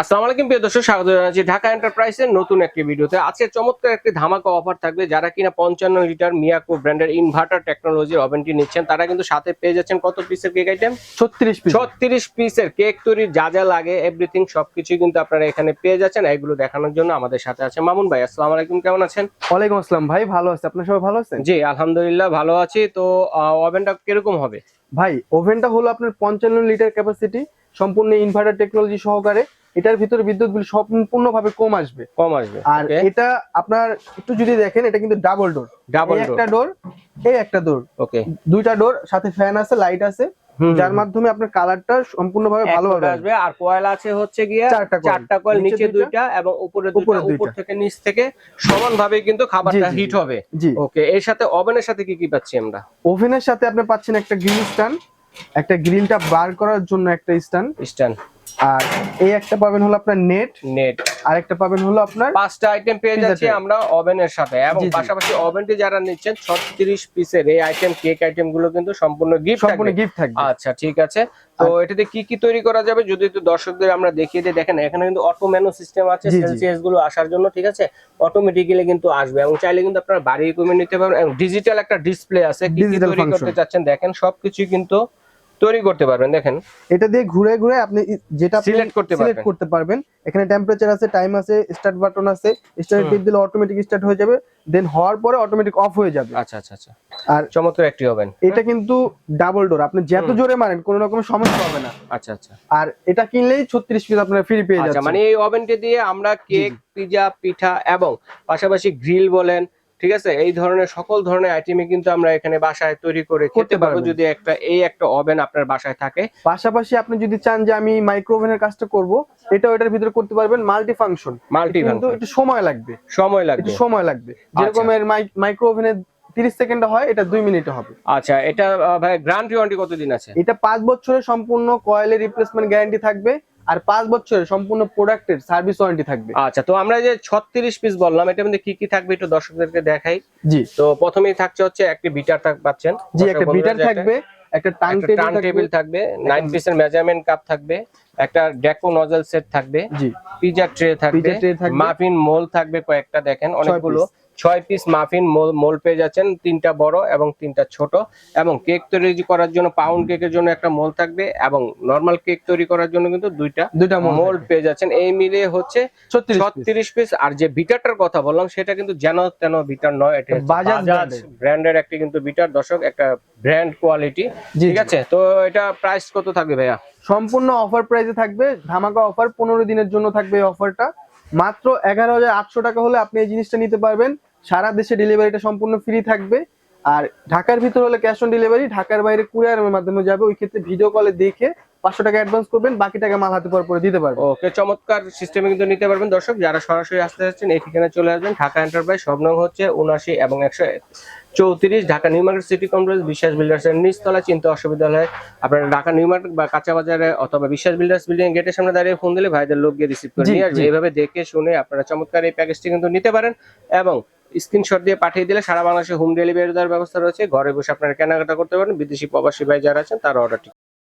আসসালামু আলাইকুম প্রিয় দর্শক স্বাগত জানাচ্ছি ঢাকা এন্টারপ্রাইজের নতুন একটি ভিডিওতে। আজকে চমৎকার একটি ধামাকা অফার থাকবে যারা কিনা পঞ্চান্ন লিটার মিয়াকো ব্র্যান্ডের ইনভার্টার টেকনোলজির ওভেনটি নিচ্ছেন তারা কিন্তু সাথে পেয়ে যাচ্ছেন কত পিসের কেক আইটেম ছত্রিশ পিস ছত্রিশ পিসের কেক তৈরির যা যা লাগে এভরিথিং সবকিছুই কিন্তু আপনারা এখানে পেয়ে যাচ্ছেন। এগুলো দেখানোর জন্য আমাদের সাথে আছে মামুন ভাই। আসসালামু আলাইকুম কেমন আছেন? ওয়ালাইকুম আসসালাম। ভাই ভালো আছে? আপনার সবাই ভালো আছেন? জি আলহামদুলিল্লাহ ভালো আছি। তো ওভেনটা কীরকম হবে? ভাই ওভেনটা হলো আপনার পঞ্চান্ন লিটার ক্যাপাসিটি সম্পূর্ণ ইনভার্টার টেকনোলজি সহকারে। এটার ভিতরে বিদ্যুৎ বিল সম্পূর্ণভাবে কম আসবে। কম আসবে আর এটা আপনার একটু যদি দেখেন এটা কিন্তু ডাবল ডোর ডাবল একটা ডোর এই একটা ডোর ওকে দুইটা ডোর সাথে ফ্যান আছে লাইট আছে। যার মাধ্যমে আপনার কালারটা সম্পূর্ণভাবে ভালোভাবে আসবে। আসবে আর কয়েল আছে হচ্ছে গিয়ে চারটা চারটা কয়েল নিচে দুইটা, এবং উপরে উপরে দুইটা। উপর থেকে নিচ থেকে সমান ভাবে কিন্তু খাবারটা হিট হবে। জি। ওকে এর সাথে ওভেনের সাথে কি কি পাচ্ছি আমরা? ওভেনের সাথে আপনি পাচ্ছেন একটা গ্রিল স্ট্যান্ড একটা গ্রিলটা বার করার জন্য একটা স্ট্যান্ড স্ট্যান্ড আর এই একটা পাবেন হলো আপনার নেট নেট আর একটা পাবেন হলো আপনার পাঁচটা আইটেম পেয়ে যাচ্ছি। আমরা ওভেনের সাথে। এবং। পাশাপাশি ওভেনটি যারা নিচ্ছেন 36 পিসের এই আইটেম কেক আইটেমগুলো কিন্তু সম্পূর্ণ গিফট সম্পূর্ণ গিফট থাকবে। আচ্ছা ঠিক আছে। তো এটাতে কি কি তৈরি করা যাবে? যদি একটু দর্শকদের আমরা দেখিয়ে দিই দেখেন এখানে কিন্তু অটো মেনু সিস্টেম আছে। সেলসিয়াসগুলো আসার জন্য ঠিক আছে? অটোমেটিক্যালি কিন্তু আসবে এবং চাইলে কিন্তু আপনারা বাড়ি কমিয়ে নিতে পারবেন। এবং ডিজিটাল একটা ডিসপ্লে আছে। কি কি তৈরি করতে। চাচ্ছেন? দেখেন সবকিছুই কিন্তু তৈরি করতে পারবেন দেখেন। এটা দিয়ে ঘুরে ঘুরে আপনি যেটা সিলেক্ট করতে সিলেক্ট করতে পারবেন। এখানে টেম্পারেচার আছে টাইম আছে স্টার্ট বাটন আছে। স্টার্ট। টিপ দিলে অটোমেটিক স্টার্ট হয়ে যাবে। দেন হওয়ার পরে অটোমেটিক অফ হয়ে যাবে। আচ্ছা আচ্ছা আচ্ছা। আর চমৎকার একটি ওভেন এটা কিন্তু ডাবল ডোর আপনি যত জোরে মারেন কোনো রকম সমস্যা হবে না। আচ্ছা আচ্ছা। আর এটা কিনলেই 36 পিস আপনারা ফ্রি পেয়ে আচ্ছা যাচ্ছেন। মানে এই ওভেনটি দিয়ে আমরা কেক পিজা পিঠা এবং পাশাপাশি গ্রিল বলেন ঠিক আছে? এই ধরনের সকল ধরনের আইটেমে কিন্তু আমরা এখানে বাসায় তৈরি করে খেতে পারব যদি একটা এই একটা ওভেন আপনার বাসায় থাকে। পাশাপাশি আপনি যদি চান যে আমি মাইক্রোওভেনের কাজটা করব এটাও এটার ভিতরে করতে পারবেন মাল্টি ফাংশন মাল্টি কিন্তু একটু সময় লাগবে। সময় একটু লাগবে সময় লাগবে। যেরকম এর মাইক্রো ওভেনে তিরিশ সেকেন্ডে হয় এটা দুই মিনিটে হবে। আচ্ছা এটা ভাই গ্রান্টি ওয়ারেন্টি কতদিন আছে? এটা পাঁচ বছরের সম্পূর্ণ কয়েলের রিপ্লেসমেন্ট গ্যারান্টি থাকবে। আর পাঁচ বছরের সম্পূর্ণ প্রোডাক্টের সার্ভিস ওয়ারেন্টি থাকবে। আচ্ছা তো আমরা যে ছত্রিশ পিস বললাম এটার মধ্যে কি কি থাকবে একটু দর্শকদেরকে দেখাই? জি। তো প্রথমেই থাকছে হচ্ছে একটি বিটার পাচ্ছেন। জি একটা বিটার থাকবে একটা টার্ন টেবিল থাকবে নাইন পিসের মেজারমেন্ট কাপ থাকবে একটা ডেকো নজল সেট থাকবে জি। পিজা ট্রে থাকবে। মাফিন মোল থাকবে কয়েকটা দেখেন অনেকগুলো। ছয় পিস মাফিন মোল মোল পেয়ে যাচ্ছেন। তিনটা বড় এবং তিনটা ছোট। এবং কেক তৈরি করার জন্য পাউন্ড কেকের জন্য একটা মোল থাকবে এবং নর্মাল কেক তৈরি করার জন্য কিন্তু দুইটা দুইটা মোল পেয়ে যাচ্ছেন। এই মিলিয়ে হচ্ছে ছত্রিশ পিস আর যে বিটারটার কথা বললাম সেটা কিন্তু যেন তেন বিটার নয় এটা বাজাজ ব্র্যান্ডের একটি কিন্তু বিটার। দর্শক একটা ব্র্যান্ড কোয়ালিটি ঠিক আছে? তো এটা প্রাইস কত থাকবে ভাইয়া? সম্পূর্ণ অফার প্রাইসে থাকবে। ধামাকা অফার পনেরো দিনের জন্য থাকবে এই অফারটা মাত্র এগারো হাজার আটশো টাকা হলে আপনি এই জিনিসটা নিতে পারবেন। সারা দেশে ডেলিভারিটা সম্পূর্ণ ফ্রি থাকবে। আর ঢাকার ভিতর হলে ক্যাশ অন ডেলিভারি ঢাকার বাইরে কুরিয়ারের মাধ্যমে যাবে। ওই ক্ষেত্রে ভিডিও কলে দেখে পাঁচশো টাকা অ্যাডভান্স করবেন বাকি টাকা মাল হাতে পাওয়ার পরে দিতে পারবেন। ওকে চমৎকার সিস্টেমে কিন্তু নিতে পারবেন। দর্শক যারা সরাসরি আসতে যাচ্ছেন এই ঠিকানা চলে আসবেন। ঢাকা এন্টারপ্রাইজ সব নং হচ্ছে উনআশি এবং একশো চৌত্রিশ। Dhaka new market city complex Biswas builders এর নিচতলা চিন্তা অসুবিধা হলে আপনারা ঢাকা নিউ মার্কেট বা কাঁচা বাজারে অথবা বিশ্বাস বিল্ডার্স বিল্ডিং গেটের সামনে দাঁড়িয়ে ফোন দিলে ভাইদের লোক গিয়ে রিসিভ করে নিয়ে আসবে। এইভাবে দেখে শুনে আপনারা চমৎকার এই প্যাকেজটি কিন্তু নিতে পারেন। এবং স্ক্রিনশট দিয়ে পাঠিয়ে দিলে সারা বাংলাদেশে হোম ডেলিভারি দেওয়ার ব্যবস্থা রয়েছে। ঘরে বসে আপনারা কেনাকাটা করতে পারেন। বিদেশি প্রবাসী ভাই যারা আছেন, তারা অর্ডারটি